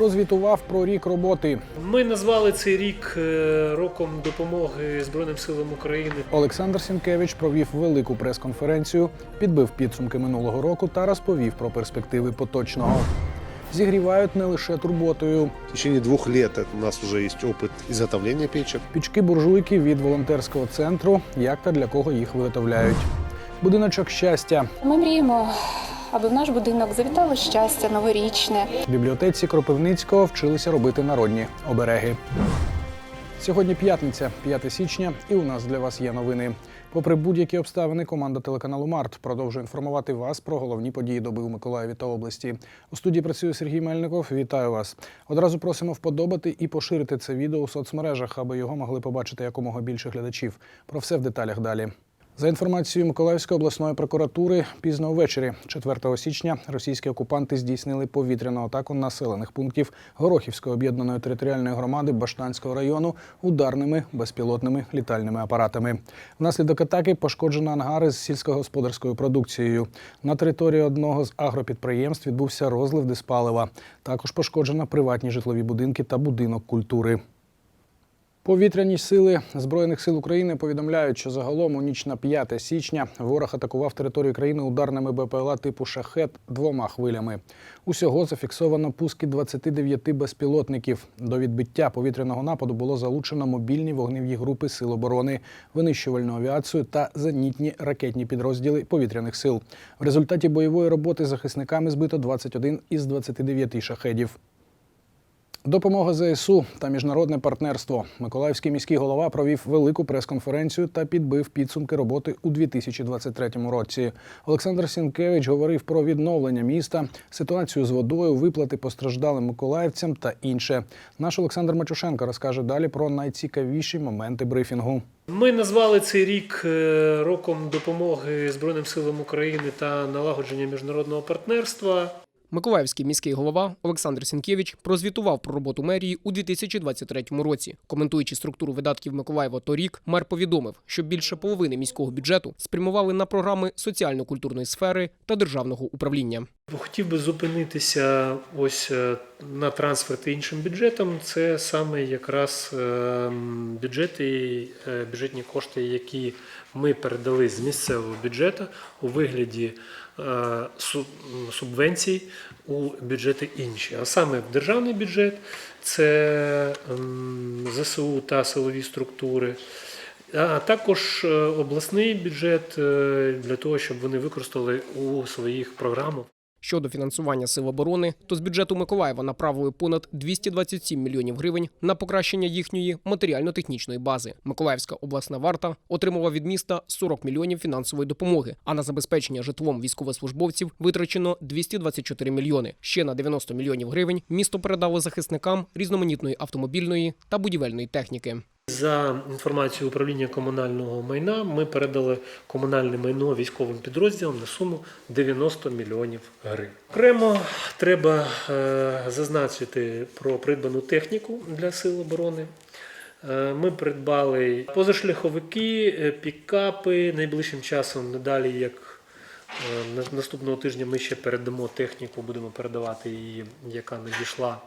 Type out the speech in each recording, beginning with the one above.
прозвітував про рік роботи. Ми назвали цей рік е, роком допомоги Збройним силам України. Олександр Сінкевич провів велику прес-конференцію, підбив підсумки минулого року та розповів про перспективи поточного. Зігрівають не лише турботою. В течение двух лет у нас уже есть опыт изготовления печек. Пічки буржуйки від волонтерського центру, як та для кого їх виготовляють. Будиночок щастя Ми мріємо, аби в наш будинок завітало щастя новорічне. В бібліотеці Кропивницького вчилися робити народні обереги. Сьогодні п'ятниця, 5 січня, і у нас для вас є новини. Попри будь-які обставини, команда телеканалу Март продовжує інформувати вас про головні події доби у Миколаєві та області. У студії працює Сергій Мельников. Вітаю вас. Одразу просимо вподобати і поширити це відео у соцмережах, аби його могли побачити якомога більше глядачів. Про все в деталях далі. За інформацією Миколаївської обласної прокуратури, пізно ввечері, 4 січня, російські окупанти здійснили повітряну атаку населених пунктів Горохівської об'єднаної територіальної громади Баштанського району ударними безпілотними літальними апаратами. Внаслідок атаки пошкоджено ангари з сільськогосподарською продукцією. На території одного з агропідприємств відбувся розлив диспалива. Також пошкоджено приватні житлові будинки та будинок культури. Повітряні сили Збройних сил України повідомляють, що загалом у ніч на 5 січня ворог атакував територію країни ударними БПЛА типу шахет двома хвилями. Усього зафіксовано пуски 29 безпілотників. До відбиття повітряного нападу було залучено мобільні вогневі групи сил оборони, винищувальну авіацію та зенітні ракетні підрозділи повітряних сил. В результаті бойової роботи захисниками збито 21 із 29 шахедів. Допомога ЗСУ та міжнародне партнерство. Миколаївський міський голова провів велику прес-конференцію та підбив підсумки роботи у 2023 році. Олександр Сінкевич говорив про відновлення міста, ситуацію з водою, виплати постраждалим миколаївцям та інше. Наш Олександр Мачушенко розкаже далі про найцікавіші моменти брифінгу. Ми назвали цей рік е, роком допомоги Збройним силам України та налагодження міжнародного партнерства. Миколаївський міський голова Олександр Сінкевич прозвітував про роботу мерії у 2023 році. Коментуючи структуру видатків Миколаєва торік, мер повідомив, що більше половини міського бюджету спрямували на програми соціально-культурної сфери та державного управління. Хотів би зупинитися ось е, на трансферти іншим бюджетам. Це саме якраз е, бюджети, е, бюджетні кошти, які ми передали з місцевого бюджету у вигляді субвенцій у бюджети інші. А саме державний бюджет це ЗСУ та силові структури. А також е, обласний бюджет е, для того, щоб вони використали у своїх програмах. Щодо фінансування сил оборони, то з бюджету Миколаєва направили понад 227 мільйонів гривень на покращення їхньої матеріально-технічної бази. Миколаївська обласна варта отримала від міста 40 мільйонів фінансової допомоги, а на забезпечення житлом військовослужбовців витрачено 224 мільйони. Ще на 90 мільйонів гривень місто передало захисникам різноманітної автомобільної та будівельної техніки. За інформацією управління комунального майна, ми передали комунальне майно військовим підрозділам на суму 90 мільйонів гривень. Окремо треба е, зазначити про придбану техніку для сил оборони. Е, Ми придбали позашляховики, е, пікапи. Найближчим часом, надалі, як наступного тижня, ми ще передамо техніку, будемо передавати її, яка надійшла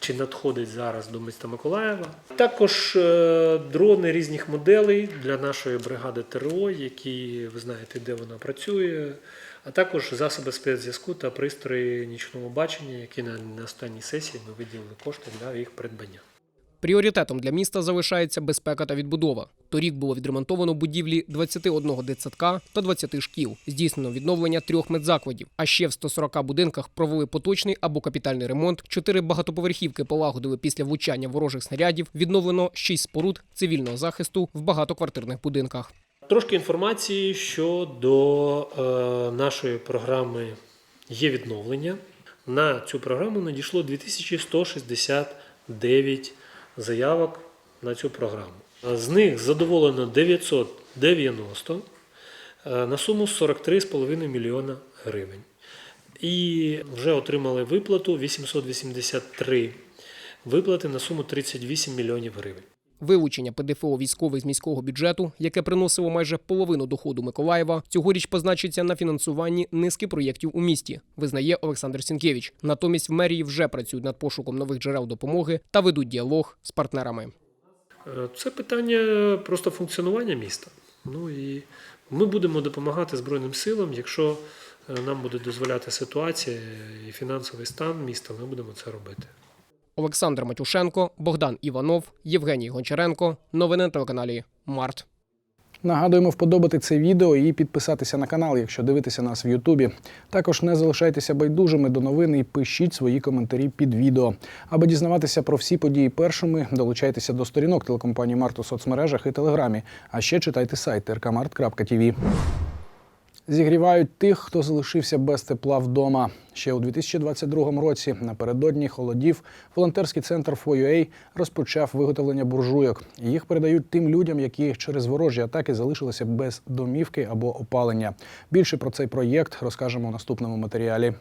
чи надходить зараз до міста Миколаєва. Також е, дрони різних моделей для нашої бригади ТРО, які ви знаєте, де вона працює. А також засоби спецзв'язку та пристрої нічного бачення, які на, на останній сесії ми виділили кошти для їх придбання. Пріоритетом для міста залишається безпека та відбудова. Торік було відремонтовано будівлі 21 дитсадка та 20 шкіл. Здійснено відновлення трьох медзакладів. А ще в 140 будинках провели поточний або капітальний ремонт. Чотири багатоповерхівки полагодили після влучання ворожих снарядів. Відновлено шість споруд цивільного захисту в багатоквартирних будинках. Трошки інформації щодо е, нашої програми є відновлення. На цю програму надійшло 2169 заявок на цю програму. З них задоволено 990 е, на суму 43,5 мільйона гривень. І вже отримали виплату 883 виплати на суму 38 мільйонів гривень. Вилучення ПДФО військових з міського бюджету, яке приносило майже половину доходу Миколаєва, цьогоріч позначиться на фінансуванні низки проєктів у місті, визнає Олександр Сінкевич. Натомість в мерії вже працюють над пошуком нових джерел допомоги та ведуть діалог з партнерами. Е, Це питання просто функціонування міста. Ну і ми будемо допомагати Збройним силам, якщо е, нам буде дозволяти ситуація і фінансовий стан міста, ми будемо це робити. Олександр Матюшенко, Богдан Іванов, Євгеній Гончаренко. Новини на телеканалі Март. Нагадуємо вподобати це відео і підписатися на канал, якщо дивитеся нас в Ютубі. Також не залишайтеся байдужими до новин і пишіть свої коментарі під відео. Аби дізнаватися про всі події першими, долучайтеся до сторінок телекомпанії Март у соцмережах і телеграмі. А ще читайте сайт rkmart.tv. Зігрівають тих, хто залишився без тепла вдома. Ще у 2022 році, напередодні холодів, волонтерський центр «4UA» розпочав виготовлення буржуйок. Їх передають тим людям, які через ворожі атаки залишилися без домівки або опалення. Більше про цей проєкт розкажемо у наступному матеріалі.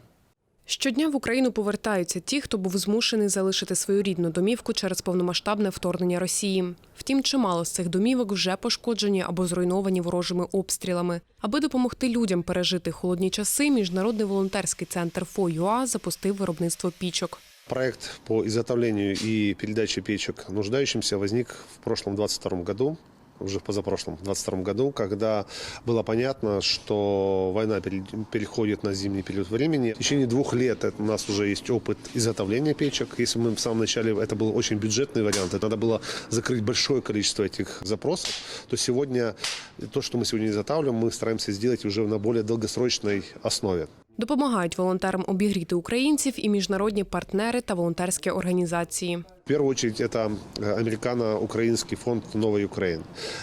Щодня в Україну повертаються ті, хто був змушений залишити свою рідну домівку через повномасштабне вторгнення Росії. Втім, чимало з цих домівок вже пошкоджені або зруйновані ворожими обстрілами. Аби допомогти людям пережити холодні часи, міжнародний волонтерський центр ФОЮА запустив виробництво пічок. Проект по изготовлению и передаче печек нуждающимся возник в прошлом 22 году уже в позапрошлом 22 году, когда было понятно, что война пере- переходит на зимний период времени. В течение двух лет это- у нас уже есть опыт изготовления печек. Если мы в самом начале, это был очень бюджетный вариант, и надо было закрыть большое количество этих запросов, то сегодня то, что мы сегодня изготавливаем, мы стараемся сделать уже на более долгосрочной основе. Допомагають волонтерам обігріти українців і міжнародні партнери та волонтерські організації. В первую очередь это э, американо-украинский фонд «Новой Украины».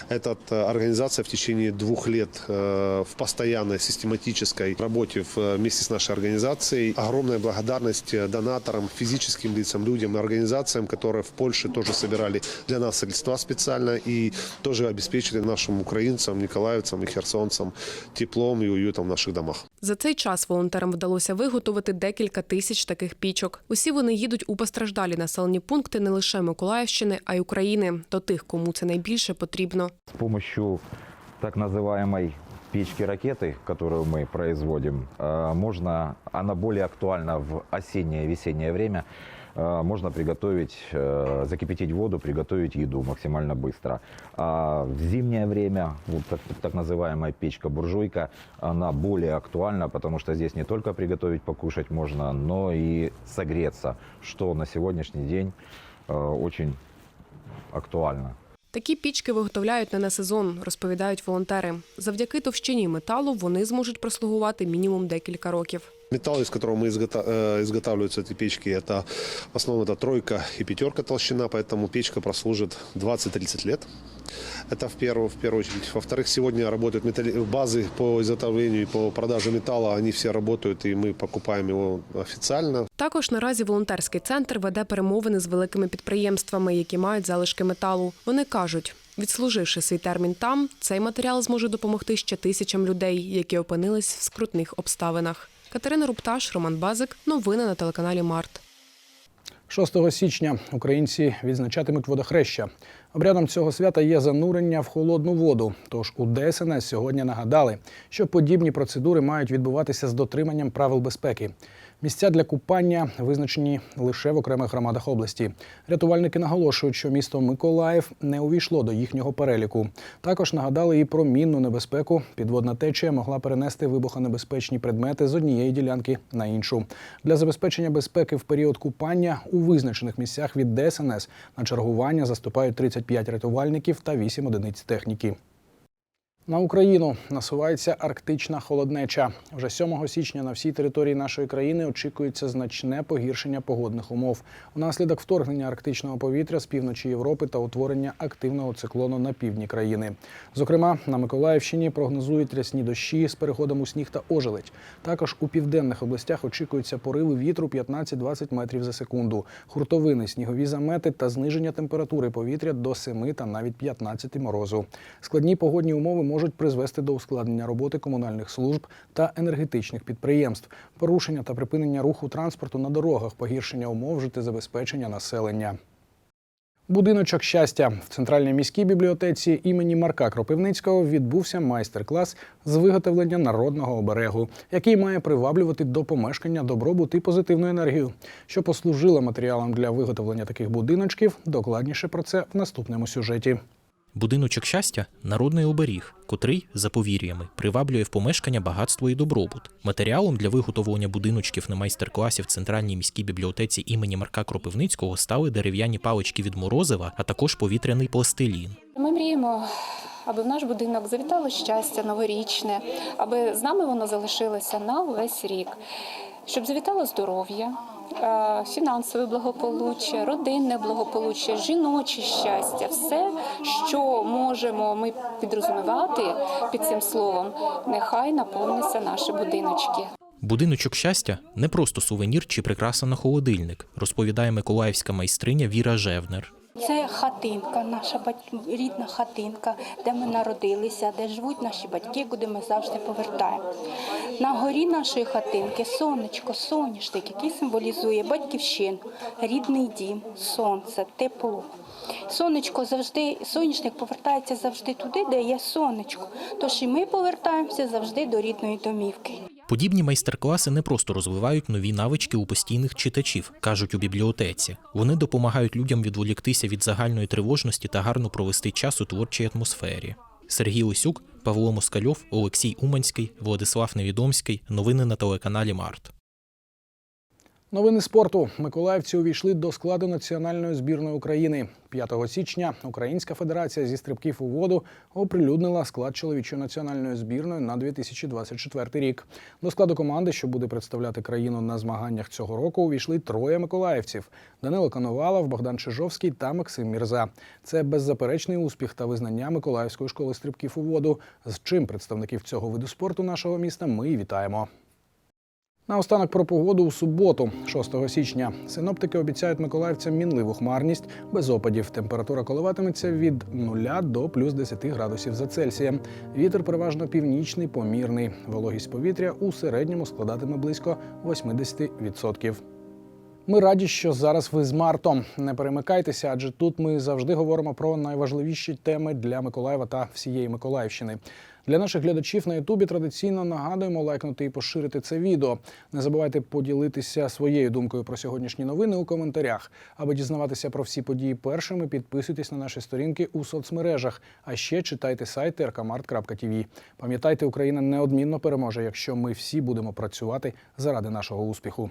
Эта э, организация в течение двух лет э, в постоянной систематической работе в- э, вместе с нашей организацией. Огромная благодарность э, донаторам, физическим лицам, людям, организациям, которые в Польше тоже собирали для нас средства специально и тоже обеспечили нашим украинцам, николаевцам и херсонцам теплом и уютом в наших домах. За цей час волонтерам вдалося виготовити декілька тисяч таких пічок. Усі вони їдуть у постраждалі населені пункти не лише Миколаївщини, а й України до тих, кому це найбільше потрібно. С помощью так называемой печки-ракеты, которую мы производим, э, можно, она более актуальна в осеннее и весеннее время, э, можно приготовить, э, закипятить воду, приготовить еду максимально быстро. А в зимнее время, вот так, так называемая печка-буржуйка, она более актуальна, потому что здесь не только приготовить, покушать можно, но и согреться, что на сегодняшний день э, очень актуально. Такі пічки виготовляють не на сезон, розповідають волонтери. Завдяки товщині металу вони зможуть прослугувати мінімум декілька років. Металл, из которого мы изгота- э, изготавливаются эти печки, это в основном это тройка и пятерка толщина, поэтому печка прослужит 20-30 лет. Это в первую, в первую очередь. Во-вторых, сегодня работают металли- базы по изготовлению и по продаже металла, они все работают, и мы покупаем его официально. Також наразі волонтерський центр веде перемовини з великими підприємствами, які мають залишки металу. Вони кажуть, відслуживши свій термін там, цей матеріал зможе допомогти ще тисячам людей, які опинились в скрутних обставинах. Катерина Рупташ, Роман Базик. Новини на телеканалі Март. 6 січня українці відзначатимуть водохреща. Обрядом цього свята є занурення в холодну воду. Тож у ДСНС сьогодні нагадали, що подібні процедури мають відбуватися з дотриманням правил безпеки. Місця для купання визначені лише в окремих громадах області. Рятувальники наголошують, що місто Миколаїв не увійшло до їхнього переліку. Також нагадали і про мінну небезпеку. Підводна течія могла перенести вибухонебезпечні предмети з однієї ділянки на іншу. Для забезпечення безпеки в період купання у визначених місцях від ДСНС на чергування заступають 35 рятувальників та 8 одиниць техніки. На Україну насувається арктична холоднеча. Вже 7 січня на всій території нашої країни очікується значне погіршення погодних умов. Унаслідок вторгнення арктичного повітря з півночі Європи та утворення активного циклону на півдні країни. Зокрема, на Миколаївщині прогнозують рясні дощі з переходом у сніг та ожеледь. Також у південних областях очікуються пориви вітру 15-20 метрів за секунду, хуртовини, снігові замети та зниження температури повітря до 7 та навіть 15 морозу. Складні погодні умови можуть призвести до ускладнення роботи комунальних служб та енергетичних підприємств, порушення та припинення руху транспорту на дорогах, погіршення умов життєзабезпечення населення. Будиночок щастя в центральній міській бібліотеці імені Марка Кропивницького відбувся майстер-клас з виготовлення народного оберегу, який має приваблювати до помешкання добробут і позитивну енергію. Що послужило матеріалом для виготовлення таких будиночків, докладніше про це в наступному сюжеті. Будиночок щастя народний оберіг, котрий, за повір'ями, приваблює в помешкання багатство і добробут. Матеріалом для виготовлення будиночків на майстер-класі в центральній міській бібліотеці імені Марка Кропивницького стали дерев'яні палички від морозива, а також повітряний пластилін. Ми мріємо, аби в наш будинок завітало щастя новорічне, аби з нами воно залишилося на весь рік, щоб завітало здоров'я. Е, Фінансове благополуччя, родинне благополуччя, жіноче щастя, все, що можемо ми підрозумівати під цим словом, нехай наповниться наші будиночки. Будиночок щастя не просто сувенір чи прикраса на холодильник, розповідає миколаївська майстриня Віра Жевнер. Це хатинка, наша рідна хатинка, де ми народилися, де живуть наші батьки, куди ми завжди повертаємо. На горі нашої хатинки сонечко, соняшник, який символізує батьківщину, рідний дім, сонце, тепло. Сонечко завжди, соняшник повертається завжди туди, де є сонечко. Тож і ми повертаємося завжди до рідної домівки. Подібні майстер-класи не просто розвивають нові навички у постійних читачів, кажуть у бібліотеці. Вони допомагають людям відволіктися від загальної тривожності та гарно провести час у творчій атмосфері. Сергій Лисюк, Павло Москальов, Олексій Уманський, Владислав Невідомський. Новини на телеканалі Март. Новини спорту. Миколаївці увійшли до складу національної збірної України. 5 січня Українська федерація зі стрибків у воду оприлюднила склад чоловічої національної збірної на 2024 рік. До складу команди, що буде представляти країну на змаганнях цього року, увійшли троє миколаївців: Данило Коновалов, Богдан Чижовський та Максим Мірза. Це беззаперечний успіх та визнання Миколаївської школи стрибків у воду. З чим представників цього виду спорту нашого міста ми і вітаємо. Наостанок про погоду у суботу, 6 січня. Синоптики обіцяють миколаївцям мінливу хмарність без опадів. Температура коливатиметься від 0 до плюс 10 градусів за Цельсієм. Вітер переважно північний, помірний. Вологість повітря у середньому складатиме близько 80%. Ми раді, що зараз ви з Мартом. Не перемикайтеся, адже тут ми завжди говоримо про найважливіші теми для Миколаєва та всієї Миколаївщини. Для наших глядачів на Ютубі традиційно нагадуємо лайкнути і поширити це відео. Не забувайте поділитися своєю думкою про сьогоднішні новини у коментарях. Аби дізнаватися про всі події першими, підписуйтесь на наші сторінки у соцмережах. А ще читайте сайт rkmart.tv. Пам'ятайте, Україна неодмінно переможе, якщо ми всі будемо працювати заради нашого успіху.